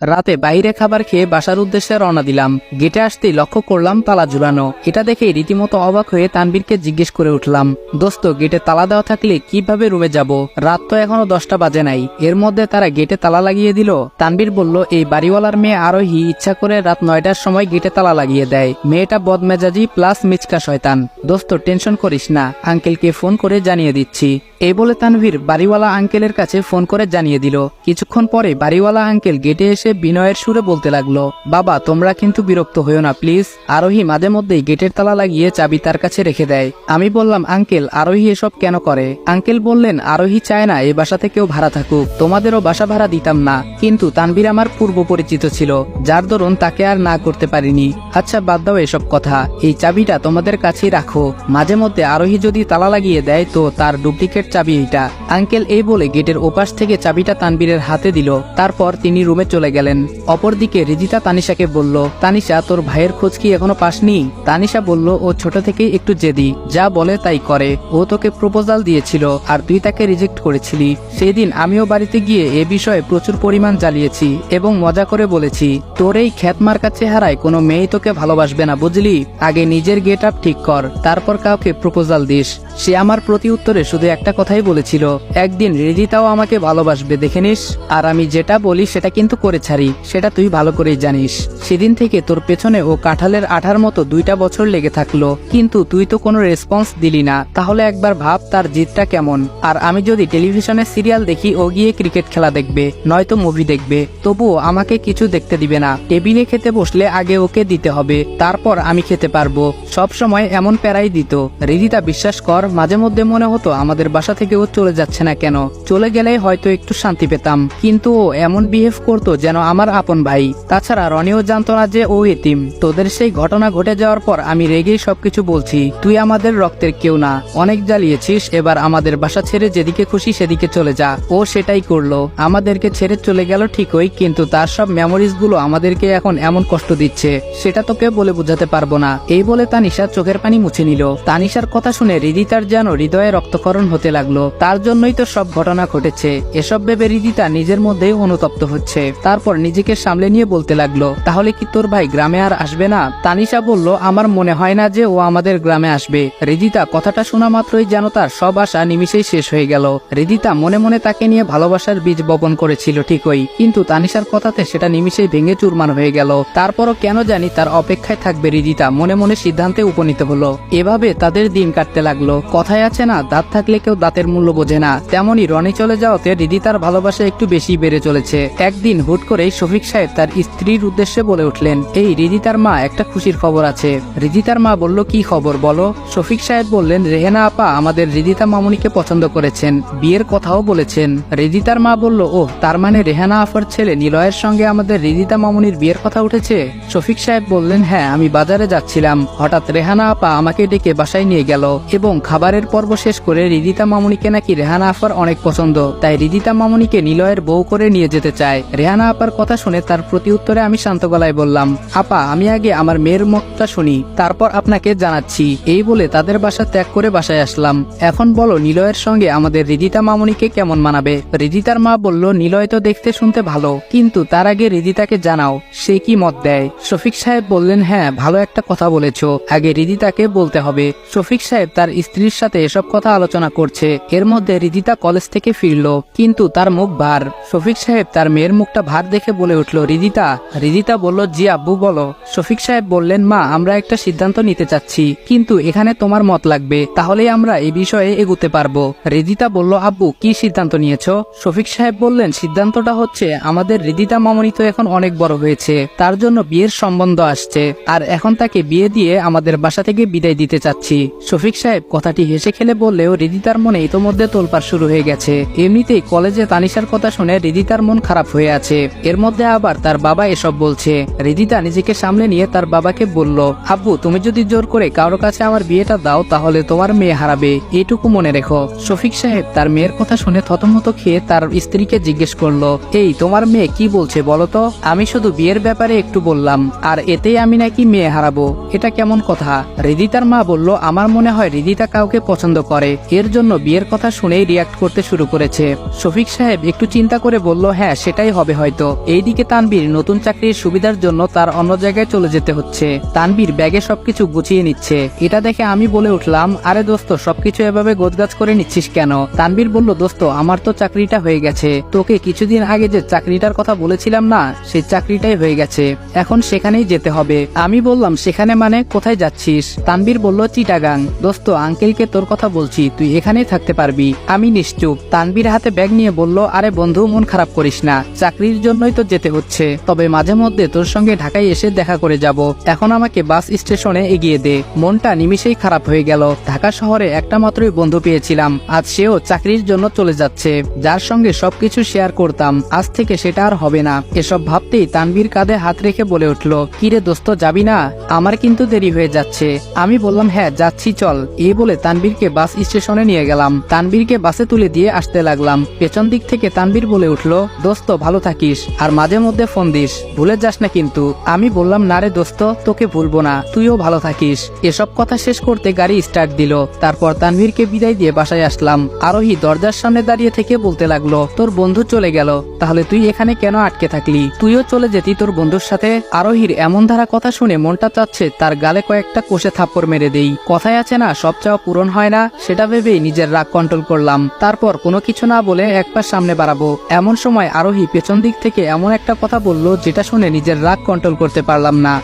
রাতে বাইরে খাবার খেয়ে বাসার উদ্দেশ্যে রওনা দিলাম। গেটে আসতেই লক্ষ্য করলাম তালা ঝুলানো এটা দেখে রীতিমতো অবাক হয়ে তানবীরকে জিজ্ঞেস করে উঠলাম, দোস্ত, গেটে তালা দেওয়া থাকলে কীভাবে রুমে যাব? রাত তো এখনও দশটা বাজে নাই। এর মধ্যে তারা গেটে তালা লাগিয়ে দিল? তানবীর বলল, এই বাড়িওয়ালার মেয়ে আরোহী ইচ্ছা করে রাত নয়টার সময় গেটে তালা লাগিয়ে দেয়। মেয়েটা বদমেজাজি প্লাস মিচকা শয়তান। দোস্ত, টেনশন করিস না। আঙ্কেলকে ফোন করে জানিয়ে দিচ্ছি। এই বলে তানভীর বাড়িওয়ালা আঙ্কেলের কাছে ফোন করে জানিয়ে দিল। কিছুক্ষণ পরে বাড়িওয়ালা আঙ্কেল গেটে এসে বিনয়ের সুরে বলতে লাগল, বাবা, তোমরা কিন্তু বিরক্ত হইও না, প্লিজ। আরোহী মাঝে মধ্যেই গেটের তালা লাগিয়ে চাবি তার কাছে রেখে দেয়। আমি বললাম, আঙ্কেল, আরোহী এসব কেন করে? আঙ্কেল বললেন, আরোহী চায় না এই বাসাতে কেউ ভাড়া থাকুক, তোমাদেরও বাসা ভাড়া দিতাম না। কিন্তু তানভীর আমার পূর্ব পরিচিত ছিল, যার দরুন তাকে আর না করতে পারিনি। আচ্ছা বাদ দাও এসব কথা, এই চাবিটা তোমাদের কাছেই রাখো। মাঝে মধ্যে আরোহী যদি তালা লাগিয়ে দেয়, তো তার ডুপ্লিকেট চাবি এইটা। আঙ্কেল এই বলে গেটের ওপাশ থেকে চাবিটা তানবীরের হাতে দিল। তারপর তিনি রুমে চলে গেলেন। অপরদিকে রিজিতা তানিশাকে বলল, তানিশা, তোর ভাইয়ের খোঁজ কি এখনও পাসনি? তানিশা বলল, ও ছোট থেকেই একটু জেদি। যা বলে তাই করে। ও তোকে প্রপোজাল দিয়েছিল আর তুই তাকে রিজেক্ট করেছিলি। সেদিন আমিও বাড়িতে গিয়ে এ বিষয়ে প্রচুর পরিমাণ জ্বালিয়েছি এবং মজা করে বলেছি, তোর এই খ্যাতমার্কা চেহারায় কোনো মেয়ে তোকে ভালোবাসবে না, বুঝলি? আগে নিজের গেট আপ ঠিক কর, তারপর কাউকে প্রপোজাল দিস। সে আমার প্রতি উত্তরে শুধু একটা কথাই বলেছিল, একদিন রিজিতাও আমাকে ভালোবাসবে, দেখে নিস। আর আমি যেটা বলি সেটা কিন্তু করে ছাড়ি, সেটা তুই ভালো করেই জানিস। সেদিন থেকে তোর পেছনে ও কাঁঠালের আঠার মতো দুইটা বছর লেগে থাকল, কিন্তু তুই তো কোনো রেসপন্স দিলি না। তাহলে একবার ভাব তার জিতটা কেমন। আর আমি যদি টেলিভিশনে সিরিয়াল দেখি, ও গিয়ে ক্রিকেট খেলা দেখবে, নয়তো মুভি দেখবে। তবুও আমাকে কিছু দেখতে দিবে না। টেবিলে খেতে বসলে আগে ওকে দিতে হবে, তারপর আমি খেতে পারব। সব সময় এমন প্যারাই দিত। রিদিতা বিশ্বাস কর, মাঝে মধ্যে মনে হতো আমাদের বাসা বাসা থেকে ও চলে যাচ্ছে না কেন? চলে গেলে হয়তো একটু শান্তি পেতাম। কিন্তু ও এমন বিহেভ করতো যেন আমার আপন ভাই। তাছাড়া রনিও জানতো না যে ও এতিম। তোদের সেই ঘটনা ঘটে যাওয়ার পর আমি রেগেই সবকিছু বলছি, তুই আমাদের রক্তের কেউ না। অনেক জ্বালিয়েছিস, এবার আমাদের বাসা ছেড়ে যেদিকে খুশি সেদিকে চলে যা। ও সেটাই করল। আমাদেরকে ছেড়ে চলে গেল ঠিকই, কিন্তু তার সব মেমোরিজগুলো আমাদেরকে এখন এমন কষ্ট দিচ্ছে। সেটা তোকে বলে বোঝাতে পারব না। এই বলে তানিশা চোখের পানি মুছে নিল। তানিশার কথা শুনে রিদিতার যেন হৃদয়ে রক্তকরণ হতে লাগল। তার জন্যই তো সব ঘটনা ঘটেছে। এসব ভেবে রিদিতা নিজের মধ্যেই অনুতপ্ত হচ্ছে। তারপর নিজেকে সামলে নিয়ে বলতে লাগল, তাহলে কি তোর ভাই গ্রামে আর আসবে না? তানিশা বলল, আমার মনে হয় না যে ও আমাদের গ্রামে আসবে। রিদিতা কথাটা শোনা মাত্রই যেন তার সব আশা নিমিশেই শেষ হয়ে গেল। রিদিতা মনে মনে তাকে নিয়ে ভালোবাসার বীজ বপন করেছিল ঠিকই, কিন্তু তানিশার কথাতে সেটা নিমিশেই ভেঙে চুরমান হয়ে গেল। তারপরও কেন জানি তার অপেক্ষায় থাকবে রিদিতা, মনে মনে সিদ্ধান্তে উপনীত হলো। এভাবে তাদের দিন কাটতে লাগল। কথায় আছে না, দাঁত থাকলে কেউ দাঁতের মূল্য বোঝে না। তেমনি রনি চলে যাওয়াতে রিদি তার ভালোবাসা একটু বেশি বেড়ে চলেছে। একদিন হুট করেই শফিক সাহেব তার স্ত্রীর উদ্দেশ্যে বলে উঠলেন, এই রিদিতার মা, একটা খুশির খবর আছে। রিদিতার মা বলল, কি খবর বলো? শফিক সাহেব বললেন, রেহেনা আপা আমাদের রিদিতা মামুনিকে পছন্দ করেছেন, বিয়ের কথাও বলেছেন। রিদিতার মা বলল ও তার মানে রেহানা আফার ছেলে নিলয়ের সঙ্গে আমাদের রিদিতা মামুনির বিয়ের কথা উঠেছে? শফিক সাহেব বললেন হ্যাঁ আমি বাজারে যাচ্ছিলাম। হঠাৎ রেহানা আপা আমাকে ডেকে বাসায় নিয়ে গেল এবং খাবারের পর্ব শেষ করে রিদিতা মামুনিকে নাকি রেহানা আপার অনেক পছন্দ, তাই রিদিতা মামুনিকে নিলয়ের বউ করে নিয়ে যেতে চায়। রেহানা আপার কথা শুনে তার প্রতি উত্তরে আমি শান্ত গলায় বললাম, আপা, আমি আগে আমার মেয়ের মতটা শুনি, তারপর আপনাকে জানাচ্ছি। এই বলে তাদের বাসা ত্যাগ করে বাসায় আসলাম। এখন বলো, নিলয়ের সঙ্গে আমাদের রিদিতা মামুনিকে কেমন মানাবে? রিদিতার মা বলল, নিলয় তো দেখতে শুনতে ভালো, কিন্তু তার আগে রিদিতাকে জানাও, সে কি মত দেয়? শফিক সাহেব বললেন হ্যাঁ ভালো একটা কথা বলেছ, আগে রিদিতাকে বলতে হবে। শফিক সাহেব তার স্ত্রীর সাথে এসব কথা আলোচনা করছে এর মধ্যে রিদিতা কলেজ থেকে ফিরলো, কিন্তু তার মুখ ভার। শফিক সাহেব তার মেয়ের মুখটা ভার দেখে বলে উঠল, রিদিতা। রিদিতা বলল, জি আব্বু, বলো। শফিক সাহেব বললেন, মা, আমরা একটা সিদ্ধান্ত নিতে চাচ্ছি, কিন্তু এখানে তোমার মত লাগবে, তাহলেই আমরা এই বিষয়ে এগুতে পারব। রিদিতা বলল, আব্বু, কি সিদ্ধান্ত নিয়েছো? শফিক সাহেব বললেন, সিদ্ধান্তটা হচ্ছে, আমাদের রিদিতা মামনি তো এখন অনেক বড় হয়েছে, তার জন্য বিয়ের সম্বন্ধ আসছে, আর এখন তাকে বিয়ে দিয়ে আমাদের বাসা থেকে বিদায় দিতে চাচ্ছি। শফিক সাহেব কথাটি হেসে খেলে বললেও রিদিতার মনে ইতোমধ্যে তোলপাড় শুরু হয়ে গেছে। এমনিতেই কলেজে তানিশার কথা শুনে রিদিতার মন খারাপ হয়ে আছে। এর মধ্যে আবার তার বাবা এসব বলছে। রিদিতা নিজেকে সামলে নিয়ে তার বাবাকে বলল, আব্বু, তুমি যদি জোর করে কারও কাছে আমার বিয়েটা দাও, তাহলে তোমার মেয়ে হারাবে। এইটুকু মনে রেখো। শফিক সাহেব তার মেয়ের কথা শুনে থতমত খেয়ে তার স্ত্রীকে জিজ্ঞেস করল, এই, তোমার মেয়ে কি বলছে বলো তো? আমি শুধু বিয়ের ব্যাপারে একটু বললাম, আর এতেই আমি নাকি মেয়ে হারাবো? এটা কেমন কথা? রিদিতার মা বলল, আমার মনে হয় রিদিতা কাউকে পছন্দ করে। এর জন্য বিয়ের কথা শুনেই রিয়াক্ট করতে শুরু করেছে। শফিক সাহেব একটু চিন্তা করে বলল হ্যাঁ সেটাই হবে হয়তো। এইদিকে তানবীর নতুন চাকরির সুবিধার জন্য তার অন্য জায়গায় চলে যেতে হচ্ছে। তানবীর ব্যাগে সবকিছু গুছিয়ে নিচ্ছে। এটা দেখে আমি বলে উঠলাম, আরে দোস্ত, সবকিছু এভাবে গোছগাছ করে নিচ্ছিস কেন? তানবীর বলল, দোস্ত, আমার তো চাকরিটা হয়ে গেছে। তোকে কিছুদিন আগে যে চাকরিটার কথা বলেছিলাম না, সেই চাকরিটাই হয়ে গেছে। এখন সেখানেই যেতে হবে। আমি বললাম, সেখানে মানে? কোথায় যাচ্ছিস? তানবীর বলল, চিটাগাং। দোস্ত, আঙ্কেলকে তোর কথা বলছি। তুই এখানেই থাকতে পারবি। আমি নিশ্চুপ। তানবীর হাতে ব্যাগ নিয়ে বলল, আরে বন্ধু, মন খারাপ করিস না। চাকরির জন্যই তো যেতে হচ্ছে। তবে মাঝে মধ্যে তোর সঙ্গে ঢাকায় এসে দেখা করে যাব। এখন আমাকে বাস স্টেশনে এগিয়ে দে। মনটা নিমিষেই খারাপ হয়ে গেল। ঢাকা শহরে একটা মাত্রই বন্ধু পেয়েছিলাম। আজ সেও চাকরির জন্য চলে যাচ্ছে। যার সঙ্গে সবকিছু শেয়ার করতাম। আজ থেকে সেটা আর হবে না। এসব ভাবতেই তানবীর কাঁধে হাত রেখে বলে উঠল, কিরে দোস্ত, যাবি না? আমার কিন্তু দেরি হয়ে যাচ্ছে। আমি বললাম হ্যাঁ যাচ্ছি, চল। এই বলে তানবীরকে বাস স্টেশনে নিয়ে গেলাম। তানবীরকে বাসে তুলে দিয়ে আসতে লাগলাম। পেছন দিক থেকে তানবীর বলে উঠল, দোস্ত, ভালো থাকিস। আর মাঝে মধ্যে ফোন দিস, ভুলে যাস না কিন্তু। আমি বললাম, না রে দোস্ত, তোকে ভুলবো না। তুইও ভালো থাকিস। এসব কথা শেষ করতে গাড়ি স্টার্ট দিল। তারপর তানভীরকে বিদায় দিয়ে বাসায় আসলাম। আরোহী দরজার সামনে দাঁড়িয়ে থেকে বলতে লাগল, তোর বন্ধু চলে গেল। তাহলে তুই এখানে কেন আটকে থাকলি? তুইও চলে যেতি তোর বন্ধুর সাথে? আরোহীর এমন ধারা কথা শুনে মনটা চাচ্ছে, তার গালে কয়েকটা কোষে থাপ্পড় মেরে দেই। কথায় আছে না, সব চাওয়া পূরণ হয় না, সেটা ভেবেই নিজের রাগ কন্ট্রোল করলাম। তারপর কোনো কিছু না বলে এক পা সামনে বাড়াবো। এমন সময় আরোহী পেছন দিক থেকে এমন একটা কথা বলল যেটা শুনে নিজের রাগ কন্ট্রোল করতে পারলাম না।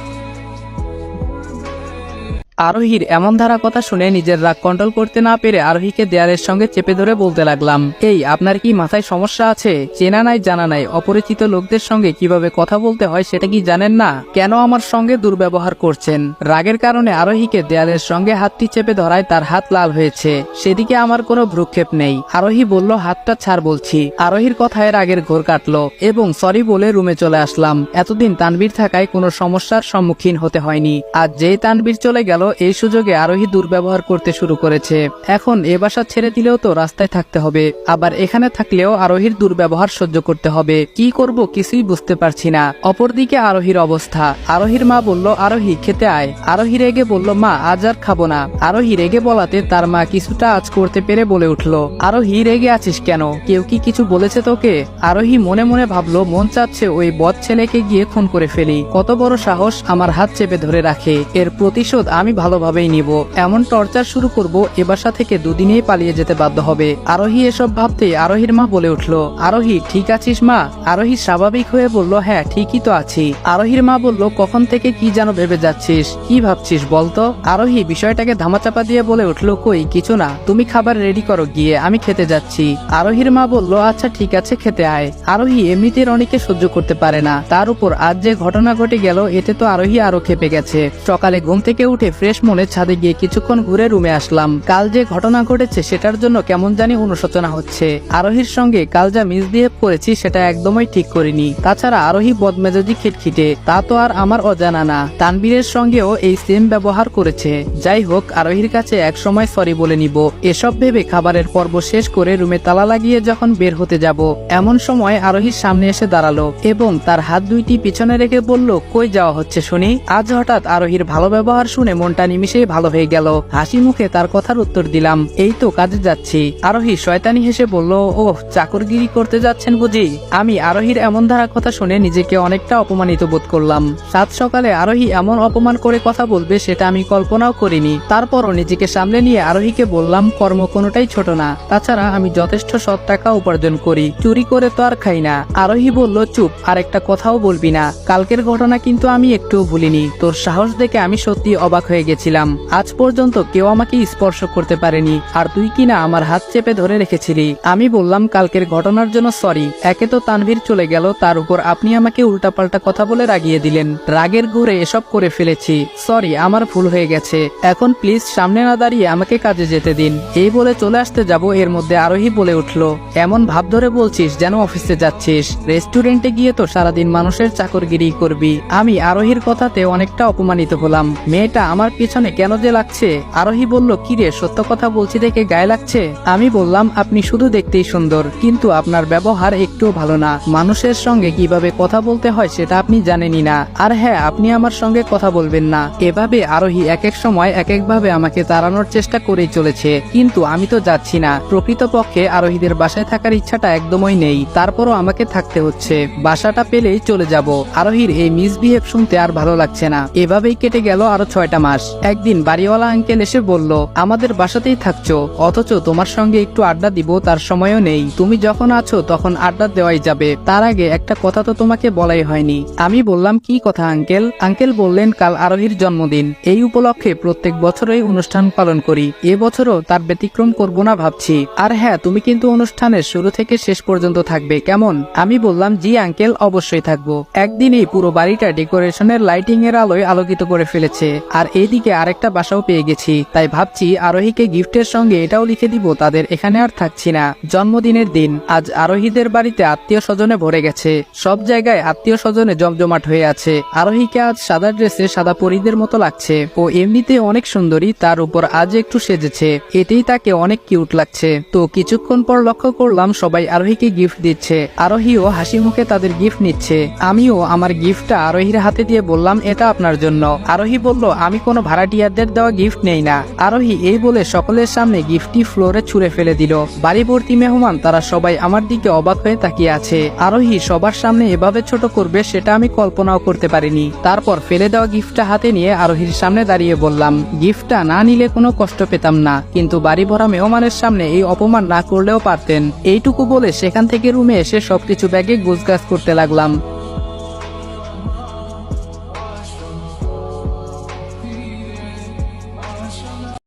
আরোহীর এমন ধারা কথা শুনে নিজের রাগ কন্ট্রোল করতে না পেরে আরোহীকে দেয়ালের সঙ্গে চেপে ধরে বলতে লাগলাম, এই, আপনার কি মাথায় সমস্যা আছে? চেনা নাই, জানা নাই, অপরিচিত লোকদের সঙ্গে কীভাবে কথা বলতে হয় সেটা কি জানেন না? কেন আমার সঙ্গে দুর্ব্যবহার করছেন? রাগের কারণে আরোহীকে দেয়ালের সঙ্গে হাতটি চেপে ধরায় তার হাত লাল হয়েছে। সেদিকে আমার কোনো ভ্রুক্ষেপ নেই। আরোহী বলল, হাতটা ছাড় বলছি। আরোহীর কথায় রাগের ঘোর কাটলো এবং সরি বলে রুমে চলে আসলাম। এতদিন তানবীর থাকায় কোনো সমস্যার সম্মুখীন হতে হয়নি। আর যেই তানবীর চলে গেল এই সুযোগে আরোহী দুর্ব্যবহার করতে শুরু করেছে। এখন এ বাসা ছেড়ে দিলেও তো রাস্তায় থাকতে হবে। আবার এখানে থাকলেও আরোহীর দুর্ব্যবহার সহ্য করতে হবে। কি করব কিছুই বুঝতে পারছি না। অপরদিকে আরোহীর অবস্থা। আরোহীর মা বলল, আরোহী, খেতে আয়। আরোহী রেগে বলল, মা, আজ আর খাব না। আরোহী রেগে বলাতে তার মা কিছুটা আজ করতে পেরে বলে উঠল, আরোহী, রেগে আছিস কেন? কেউ কি কিছু বলেছে তোকে? আরোহী মনে মনে ভাবলো, মন চাচ্ছে ওই বদ ছেলেকে গিয়ে খুন করে ফেলি। কত বড় সাহস আমার হাত চেপে ধরে রাখে। এর প্রতিশোধ আমি ভালোভাবেই নিব। এমন টর্চার শুরু করব, এ বাসা থেকে দুদিনেই পালিয়ে যেতে বাধ্য হবে। আরোহী এসব ভাবতে আরোহীর মা বলে উঠল, আরোহী, ঠিক আছিস মা? আরোহী স্বাভাবিক হয়ে বলল হ্যাঁ ঠিকই তো আছি। আরোহীর মা বলল, কখন থেকে কি যেন ভেবে যাচ্ছিস? কি ভাবছিস বলতো আরোহী বিষয়টাকে ধামাচাপা দিয়ে বলে উঠল, কই, কিছু না, তুমি খাবার রেডি করো গিয়ে, আমি খেতে যাচ্ছি। আরোহীর মা বলল আচ্ছা ঠিক আছে, খেতে আয়। আরোহী এমনিতে রনিকে সহ্য করতে পারে না। তার উপর আজ যে ঘটনা ঘটে গেল, এতে তো আরোহী আরও খেপে গেছে। সকালে ঘুম থেকে উঠে ফ্রেশ মনে ছাদে গিয়ে কিছুক্ষণ ঘুরে রুমে আসলাম। কাল যে ঘটনা ঘটেছে সেটার জন্য কেমন জানি অনুশোচনা হচ্ছে। আরোহীর সঙ্গে কাল যা মিসবিহেভ করেছি সেটা একদমই ঠিক করিনি। তাছাড়া আরোহী বদমেজাজি খিটখিটে, তা তো আর আমার অজানা না। তানবীরের সঙ্গেও এই সেম ব্যবহার করেছে। যাই হোক, আরোহীর কাছে এক সময় সরি বলে নিব। এসব ভেবে খাবারের পর্ব শেষ করে রুমে তালা লাগিয়ে যখন বের হতে যাব, এমন সময় আরোহীর সামনে এসে দাঁড়াল এবং তার হাত দুইটি পিছনে রেখে বলল, কই যাওয়া হচ্ছে শুনি? আজ হঠাৎ আরোহীর ভালো ব্যবহার শুনে মনটা নিমিশেই ভালো হয়ে গেল। হাসি মুখে তার কথার উত্তর দিলাম, এই তো কাজে যাচ্ছি। আরোহী শয়তানি হেসে বলল ও চাকরগিরি করতে যাচ্ছেন বুঝি? আমি আরোহীর এমন ধারা কথা শুনে নিজেকে অনেকটা অপমানিত বোধ করলাম। সাত সকালে আরোহী এমন অপমান করে কথা বলবে সেটা আমি কল্পনাও করিনি। তারপরও নিজেকে সামলে নিয়ে আরোহীকে বললাম, কর্ম কোনোটাই ছোট না। তাছাড়া আমি যথেষ্ট সৎ টাকা উপার্জন করি, চুরি করে তো আর খাই না। আরোহী বলল, চুপ আর একটা কথাও বলবি না। কালকের ঘটনা কিন্তু আমি একটুও ভুলিনি। তোর সাহস দেখে আমি সত্যি অবাক হয়ে গেছিলাম। আজ পর্যন্ত কেউ আমাকে স্পর্শ করতে পারেনি, আর তুই কিনা আমার হাত চেপে ধরে রেখেছিলি? আমি বললাম, কালকের ঘটনার জন্য সরি একে তো তানভীর চলে গেল, তার উপর আপনি আমাকে উল্টাপাল্টা কথা বলে রাগিয়ে দিলেন। রাগের ঘুরে এসব করে ফেলেছি। সরি আমার ভুল হয়ে গেছে। এখন প্লিজ সামনে না দাঁড়িয়ে আমাকে কাজে যেতে দিন। এই বলে চলে আসতে যাব, এর মধ্যে আরোহী বলে উঠল, এমন ভাব ধরে বলছিস যেন অফিসে যাচ্ছিস। রেস্টুরেন্টে গিয়ে তো সারাদিন মানুষের চাকরগিরি করবি। আমি আরোহীর কথাতে অনেকটা অপমানিত হলাম। মেয়েটা আমার পিছনে কেন যে লাগছে? আরোহী বলল, কিরে, সত্য কথা বলছি দেখে গায়ে লাগছে? আমি বললাম, আপনি শুধু দেখতেই সুন্দর, কিন্তু আপনার ব্যবহার একটুও ভালো না। মানুষের সঙ্গে কীভাবে কথা বলতে হয় সেটা আপনি জানেনই না। আর হ্যাঁ আপনি আমার সঙ্গে কথা বলবেন না। এভাবে আরোহী এক এক সময় এক একভাবে আমাকে তাড়ানোর চেষ্টা করেই চলেছে। কিন্তু আমি তো যাচ্ছি না। প্রকৃতপক্ষে আরোহীদের বাসায় থাকার ইচ্ছাটা একদমই নেই। তারপরও আমাকে থাকতে হচ্ছে। বাসাটা পেলেই চলে যাব। আরোহীর এই মিসবিহেভ শুনতে আর ভালো লাগছে না। এভাবেই কেটে গেল আরও ছয়টা মাস। একদিন বাড়িওয়ালা আঙ্কেল এসে বলল, আমাদের বাসাতেই থাকছো, অথচ তোমার সঙ্গে একটু আড্ডা দিব, তার সময়ও নেই। তুমি যখন আছো তখন আড্ডা দেওয়াই যাবে। তার আগে একটা কথা তো তোমাকে বলাই হয়নি। আমি বললাম, কি কথা আঙ্কেল? আঙ্কেল বললেন, কাল আরোহীর জন্মদিন। এই উপলক্ষে প্রত্যেক বছরই অনুষ্ঠান পালন করি। এবছরও তার ব্যতিক্রম করব না ভাবছি। আর হ্যাঁ তুমি কিন্তু অনুষ্ঠানের শুরু থেকে শেষ পর্যন্ত থাকবে। কেমন? আমি বললাম, জি আঙ্কেল, অবশ্যই থাকব। একদিনই পুরো বাড়িটা ডেকোরেশনের লাইটিং এর আলোয় আলোকিত করে ফেলেছে। আর এইদিকে আরেকটা বাসাও পেয়ে গেছি। তাই ভাবছি আরোহীকে গিফটের সঙ্গে এটাও লিখে দিব, তাদের এখানে আর থাকছি না। জন্মদিনের দিন, আজ আরোহীদের বাড়িতে আত্মীয় স্বজনে ভরে গেছে। সব জায়গায় আত্মীয় স্বজনে জমজমাট হয়ে আছে। আরোহীকে আজ সাদা ড্রেসে সাদা পরীদের মতো লাগছে। ও এমনিতে অনেক সুন্দরী, তার উপর আজ একটু সেজেছে। এতেই তাকে অনেক কিউট লাগছে। তো কিছুক্ষণ পর লক্ষ্য করলাম সবাই আরোহীকে গিফট দিচ্ছে। আরোহীও হাসি মুখে তাদের গিফট নিচ্ছে। আমিও আমার গিফটটা আরোহীর হাতে দিয়ে বললাম, এটা আপনার জন্য। আরোহী বলল, আমি কোনো ভাড়াটিয়াদের দেওয়া গিফট নেই না। আরোহী এই বলে সকলের সামনে গিফটটি ফ্লোরে ছুঁড়ে ফেলে দিল। বাড়িবর্তী মেহমান, তারা সবাই আমার দিকে অবাক হয়ে তাকিয়ে আছে। আরোহী, সবার সামনে এভাবে ছোট করবে সেটা আমি কল্পনাও করতে পারিনি। তারপর ফেলে দেওয়া গিফটটা হাতে নিয়ে আরোহীর সামনে দাঁড়িয়ে বললাম গিফটটা না নিলে কোনো কষ্ট পেতাম না। কিন্তু বাড়ি ভরা মেহমানের সামনে এই অপমান না করলেও পারতেন। এইটুকু বলে সেখান থেকে রুমে এসে সবকিছু ব্যাগে গুজগাছ করতে লাগলাম।